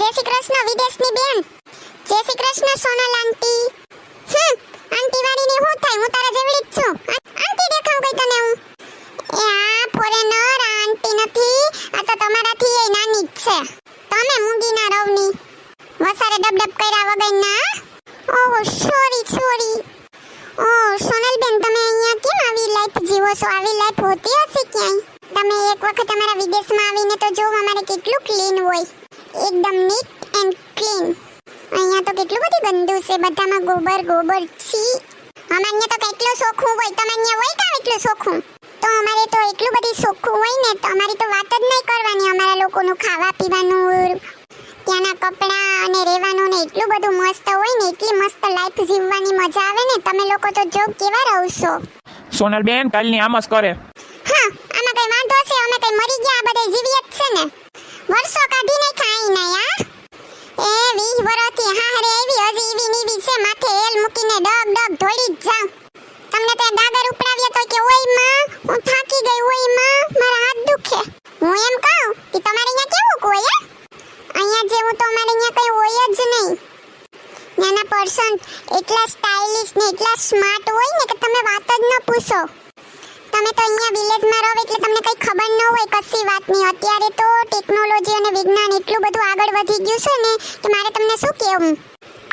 જય શ્રી કૃષ્ણ, વિદેશની બેન. જય શ્રી કૃષ્ણ, સોનલ આંટી. હમ, આંટી વાળીની હું થાય? હું તારા જેવડી જ છું. આંટી દેખાવ ગઈ તને હું. એ આ ફોરેનર આંટી નથી. આ તો તમારાથી એ નાની જ છે. તમે મૂંગીના રવની. વસારે ડબડબ કર્યા વગર ના ઓહ સોરી સોરી ઓ, સોનલબેન, તમે અહીંયા કેમ આવી લાઈફ જીવો છો? આવી લાઈફ હોતી હશે ક્યાંય? તમે એક વખત અમારા વિદેશમાં આવીને તો જોવો, અમારે કેટલું ક્લીન હોય. એકદમ નીટ એન્ડ ક્લીન અહીંયા તો કેટલું બધું ગંદુ છે. બધામાં ગોબર ગોબર છી. અમારે તો કેટલું સોખું હોય? તમારે અહીંયા હોય કાં એટલું સોખું? તો અમારે તો એટલું બધું સોખું હોય ને તો અમારી તો વાત જ નહીં કરવાની. અમારા લોકોનું ખાવા પીવાનું ત્યાંના કપડાં અને રહેવાનું ને એટલું બધું મસ્ત હોય ને એટલી મસ્ત લાઈફ જીવવાની મજા આવે ને તમે લોકો તો જો કેવા રહો છો. સોનલબેન કાલની આમ જ કરે. હા આમાં કઈ વાંધો છે? અમે કઈ મરી ગયા આ બધા જીવીએ જ છે ને. વર્ષો કાઢી નહીં ખાઈ નહીં યા એ વીહ વરોથી હારે એવી હજી એવી નીવી છે, માથે એલ મૂકીને ડગ ડગ ધોળી જ જાઉં. તમને તો ડાગર ઉપડાવ્યો તો કે, ઓયમાં, હું થાકી ગઈ, ઓયમાં, મારા હાથ દુખે. હું એમ કહું કે તમારે અહીંયા કેવું કોઈ અહીંયા જેવું તો અમારે અહીંયા કઈ હોય જ નહીં. નાના પર્સન એટલા સ્ટાઇલિશ ને એટલા સ્માર્ટ હોય ને કે તમે વાત જ ન પૂછો. તમે તો અહીંયા વિલેજમાં રહો એટલે તમને કઈ ખબર ન હોય, કશી વાતની. અત્યારે તો ટેકનોલોજી અને વિજ્ઞાન એટલું વધી ગયું છે ને, તો મારે તમને શું કહેવું?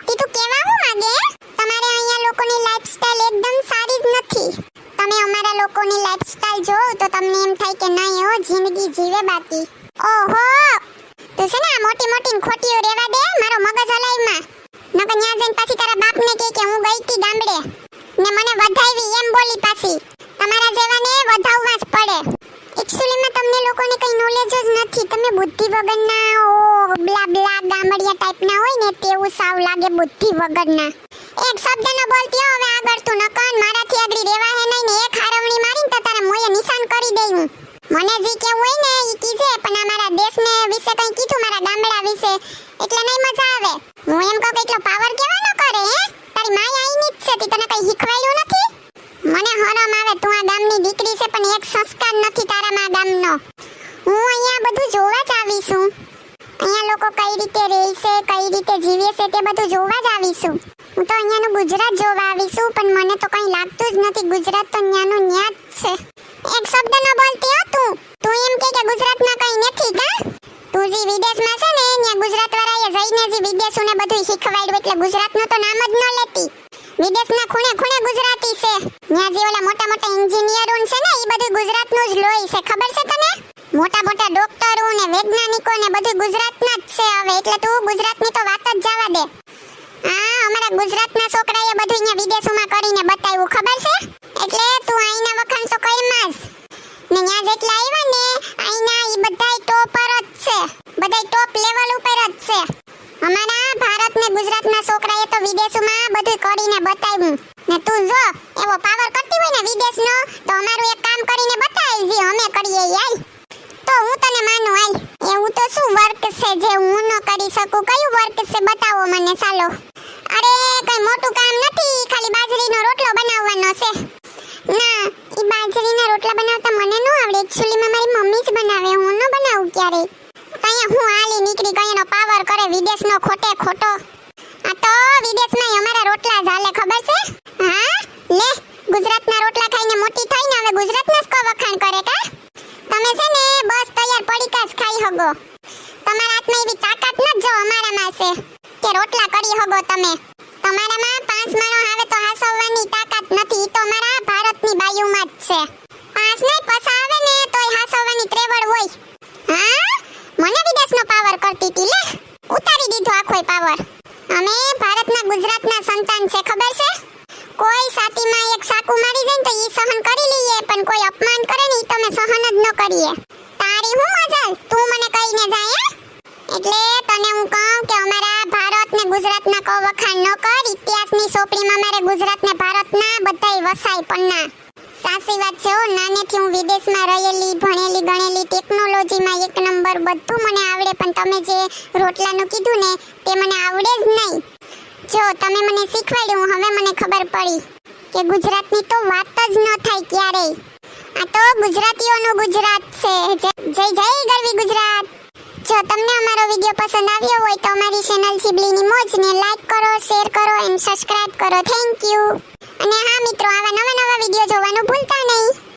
તે તું કહેવા હું માંગે, તમારે અહીંયા લોકોની લાઈફસ્ટાઈલ એકદમ સારી જ નથી. તમે અમારા લોકોની લાઈફસ્ટાઈલ જોવો તો તમને એમ થાય કે નહીં એવો જિંદગી જીવે બાકી. ઓહો! તો છે ને, આ મોટી મોટી ખોટીઓ રેવા દે, મારો મગજ હલાઈમાં નકર ન્યા જઈને પાછી તારા બાપને કહે કે હું ગઈ તી ગામડે. ને મને વધાવી, એમ બોલી પાછી. તમારા જેવાને વધાવવા જ પડે. લોકોને કઈ નોલેજ જ નથી. તમે બુદ્ધિ વગરના ઓ બ્લા બ્લા ગામડિયા ટાઈપના હોય ને, તેવું સાવ લાગે બુદ્ધિ વગરના. એક શબ્દ ન બોલતી હવે આગળ તું નકન, મારાથી આગળ રેવા હે નહીં ને, એક હારવણી મારીને તો તારા મોયે નિશાન કરી દઈ હું મને જે કેવું હોય ને, ઈ કીજે, પણ આ મારા દેશને વિશે કઈ કીધું, મારા ગામડા વિશે, એટલે નહીં મજા આવે. હું એમ કહું કે એટલો પાવર કેવાનો કરે, હે? તારી માય આઈની જ છે, તી તને કઈ શીખવાયું નથી? મને હરમ આવે, તું આ ગામની દીકરી છે, પણ એક સંસ્કાર નથી તારામાં ગામનો. અહીંયા બધું જોવા જ આવીશું. અહીંયા લોકો કઈ રીતે રહે છે કઈ રીતે જીવે છે તે બધું જોવા જ આવીશું. હું તો અહીંયાનું ગુજરાત જોવા આવીશું, પણ મને તો કઈ લાગતું જ નથી. ગુજરાત તો ન્યાનું ન્યા જ છે. એક શબ્દ ન બોલતી હો તું. તું એમ કે કે ગુજરાતમાં કઈ નથી કા? તું જે વિદેશમાં છે ને, ત્યાં ગુજરાત વાળાએ જઈને જે વિદેશોને બધું શીખવાડ્યું એટલે ગુજરાતનું તો નામ જ ન લેતી. વિદેશના ખૂણે ખૂણે ગુજરાતી છે. ત્યાં જે ઓલા મોટા મોટા એન્જિનિયરો છે ને, એ બધું ગુજરાતનું જ લોહી છે. ખબર છે તને? મોટા મોટા ડોક્ટરો ને વૈજ્ઞાનિકો ને બધું ગુજરાતના જ છે હવે. એટલે તું ગુજરાતની તો વાત જ જવા દે. હા, અમારા ગુજરાતના છોકરાએ બધું અહીંયા વિદેશોમાં કરીને બતાવ્યું. ખબર છે? એટલે તું અહીંના વખાણ તો કઈ માસ ને ત્યાં જેટલા આવ્યા ને, અહીંના એ બધાય ટોપર જ છે. બધાય ટોપ લેવલ ઉપર જ છે. અમારા ભારત ને ગુજરાતના છોકરાએ તો વિદેશોમાં બધું કરીને બતાવ્યું. ને તું જો, એવો પાવર કરતી હોય ને વિદેશનો, તો અમારું એક કામ કરીને બતાવી જે અમે કરીએ ઈ આય તો હું તને માનું આય એવું તો શું વર્ક છે જે હું ન કરી શકું કયું વર્ક છે બતાવો મને, ચાલો. અરે, કઈ મોટું કામ નથી, ખાલી બાજરીનો રોટલો બનાવવાનો છે. ના એ બાજરીના રોટલા બનાવતા મને ન આવડે. એકચ્યુઅલીમાં મારી મમ્મી જ બનાવે, હું ન બનાવું ક્યારે કયા હું આલી નીકળી કયાનો પાવર કરે વિદેશનો ખોટે ખોટો. આ તો વિદેશમાં અમારા રોટલા જ હાલે, ખબર છે? હા? લે, ગુજરાતના રોટલા ખાઈને મોટી થઈને હવે ગુજરાતના જ કો વખાણ કરે કા તમે છે ને બસ તૈયાર પડીકા જ ખાઈ હગો તમારા હાથમાં એવી તાકાત ન જો અમારામાં છે કે કરી હગો તમે. તમારામાં પાંચ માણો આવે તો હાસવવાની તાકાત નથી તો મારા ભારતની બાયુમાં જ છે. પાંચ નહીં પસા આવે ને, તોય હાસવવાની ત્રેવડ હોય. હા? મને વિદેશનો પાવર કરતી હતી લે. ઉતારી દીધો આખોય પાવર અમે ભારતના ગુજરાતના સંતાન છે ખબર છે કોઈ સાતીમાં એક સાકુ મારી જાય ને તો ઈ સહન કરી લઈએ પણ કોઈ અપમાન કરે ને ઈ તો અમે સહન જ ન કરીએ તારી હું મજાલ તું મને કહીને જાય હે? એટલે તને હું કહું કે અમારા ભારત ને ગુજરાતના કો વખાણ ન કર, ઇતિહાસની સોપડીમાં મારે ગુજરાતને ભારતના બધાય વસાય પણ ના. સાચી વાત છે હો, નાનેથી હું વિદેશમાં રહેલી, ભણેલી, ગણેલી, ટેકનોલોજીમાં એક નંબર બધું મને આવડે, પણ તમે જે રોટલાનું કીધું ને, તે મને આવડે જ નહીં. જો તમે મને શીખવાડ્યું, હવે મને ખબર પડી કે ગુજરાતની તો વાત જ ન થાય ક્યારેય. આ તો ગુજરાતીઓનું ગુજરાત છે. જય જય ગરવી ગુજરાત. જો તમને અમારો વીડિયો પસંદ આવ્યો હોય તો અમારી ચેનલ સિબલીની મોજને લાઈક કરો શેર કરો એન્ડ સબસ્ક્રાઇબ કરો. થેન્ક યુ અને હા મિત્રો, આવા નવા નવા વીડિયો જોવાનું ભૂલતા નહીં.